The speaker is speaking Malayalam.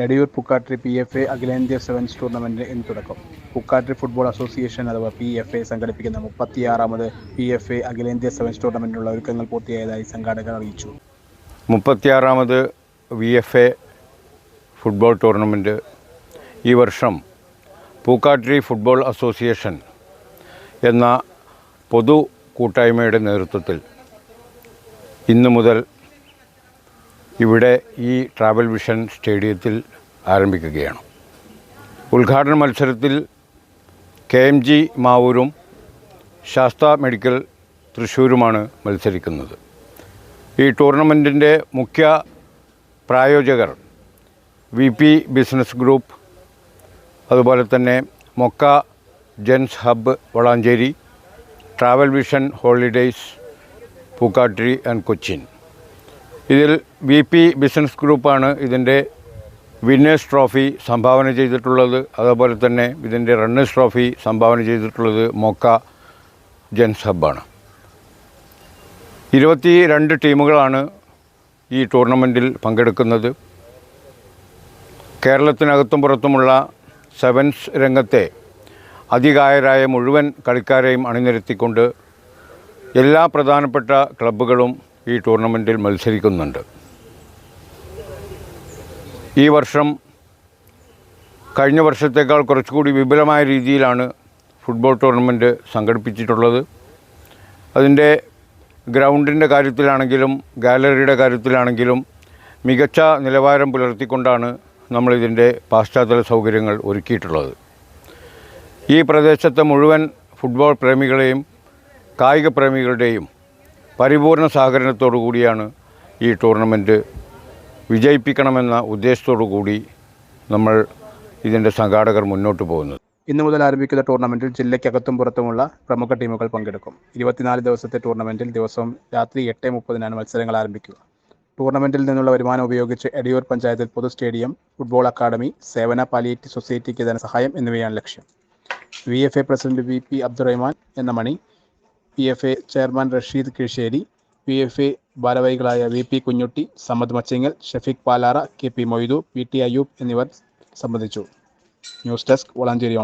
Edayur Pookkattiri P F A അഖിലേന്ത്യാ സെവൻസ് ടൂർണമെന്റ് ഇന്ന് തുടക്കം. പുക്കാട്രി ഫുട്ബോൾ അസോസിയേഷൻ അഥവാ പി എഫ് എ സംഘടിപ്പിക്കുന്ന മുപ്പത്തിയാറാമത് പി എഫ് എ അഖിലേന്ത്യാ സെവൻസ് ടൂർണമെന്റിനുള്ള ഒരുക്കങ്ങൾ പൂർത്തിയായതായി സംഘാടകർ അറിയിച്ചു. മുപ്പത്തിയാറാമത് V F A football tournament ഈ വർഷം പൂക്കാട്രി ഫുട്ബോൾ അസോസിയേഷൻ എന്ന പൊതു കൂട്ടായ്മയുടെ നേതൃത്വത്തിൽ ഇന്നു മുതൽ ഇവിടെ ഈ ട്രാവൽ വിഷൻ സ്റ്റേഡിയത്തിൽ ആരംഭിക്കുകയാണ്. ഉദ്ഘാടന മത്സരത്തിൽ കെ എം ജി മാവൂരും ശാസ്ത്ര മെഡിക്കൽ തൃശ്ശൂരുമാണ് മത്സരിക്കുന്നത്. ഈ ടൂർണമെന്റിന്റെ മുഖ്യ പ്രായോജകർ വി പി ബിസിനസ് ഗ്രൂപ്പ് അതുപോലെ തന്നെ മൊക്ക gents hub Valanchery travel vision holidays Pookkattiri and Cochin. ഇതിൽ വി പി ബിസിനസ് ഗ്രൂപ്പാണ് ഇതിന്റെ വിന്നേഴ്സ് ട്രോഫി സംഭാവന ചെയ്തിട്ടുള്ളത്. അതുപോലെ തന്നെ ഇതിന്റെ റണ്ണേഴ്സ് ട്രോഫി സംഭാവന ചെയ്തിട്ടുള്ളത് മൊക്ക ജെൻസ് ഹബ്ബാണ്. ഇരുപത്തി രണ്ട് ടീമുകളാണ് ഈ ടൂർണമെന്റിൽ പങ്കെടുക്കുന്നത്. കേരളത്തിനകത്തും പുറത്തുമുള്ള സെവൻസ് രംഗത്തെ അതികായരായ മുഴുവൻ കളിക്കാരെയും അണിനിരത്തിക്കൊണ്ട് എല്ലാ പ്രധാനപ്പെട്ട ക്ലബ്ബുകളും ഈ ടൂർണമെന്റിൽ മത്സരിക്കുന്നുണ്ട്. ഈ വർഷം കഴിഞ്ഞ വർഷത്തേക്കാൾ കുറച്ചുകൂടി വിപുലമായ രീതിയിലാണ് ഫുട്ബോൾ ടൂർണമെന്റ് സംഘടിപ്പിച്ചിട്ടുള്ളത്. അതിന്റെ ഗ്രൗണ്ടിന്റെ കാര്യത്തിലാണെങ്കിലും ഗാലറിയുടെ കാര്യത്തിലാണെങ്കിലും മികച്ച നിലവാരം പുലർത്തിക്കൊണ്ടാണ് നമ്മളിതിന്റെ പാശ്ചാത്തല സൗകര്യങ്ങൾ ഒരുക്കിയിട്ടുള്ളത്. ഈ പ്രദേശത്തെ മുഴുവൻ ഫുട്ബോൾ പ്രേമികളെയും കായിക പ്രേമികളുടെയും പരിപൂർണ സഹകരണത്തോടു കൂടിയാണ് ഈ ടൂർണമെന്റ് വിജയിപ്പിക്കണമെന്ന ഉദ്ദേശത്തോടു കൂടി നമ്മൾ ഇതിന്റെ സംഘാടകർ മുന്നോട്ട് പോകുന്നത്. ഇന്നു മുതൽ ആരംഭിക്കുന്ന ടൂർണമെന്റിൽ ജില്ലയ്ക്കകത്തും പുറത്തുമുള്ള പ്രമുഖ ടീമുകൾ പങ്കെടുക്കും. ഇരുപത്തിനാല് ദിവസത്തെ ടൂർണമെന്റിൽ ദിവസം രാത്രി എട്ട് മുപ്പതിനാണ് മത്സരങ്ങൾ ആരംഭിക്കുക. ടൂർണമെന്റിൽ നിന്നുള്ള വരുമാനം ഉപയോഗിച്ച് എടിയൂർ പഞ്ചായത്തിൽ പൊതു സ്റ്റേഡിയം ഫുട്ബോൾ അക്കാദമി സേവന പാലിയേറ്റ് സൊസൈറ്റിക്ക് ധനസഹായം എന്നിവയാണ് ലക്ഷ്യം. V F A president V P Abdurahman എന്ന Mani P F A chairman Rasheed Kizhissery P F A ഭാരവാഹികളായ V P Kunhutty Sammad Machingal Shafeeq Palara K P Moidu P T Ayyub എന്നിവർ സംബന്ധിച്ചു. News desk Valanchery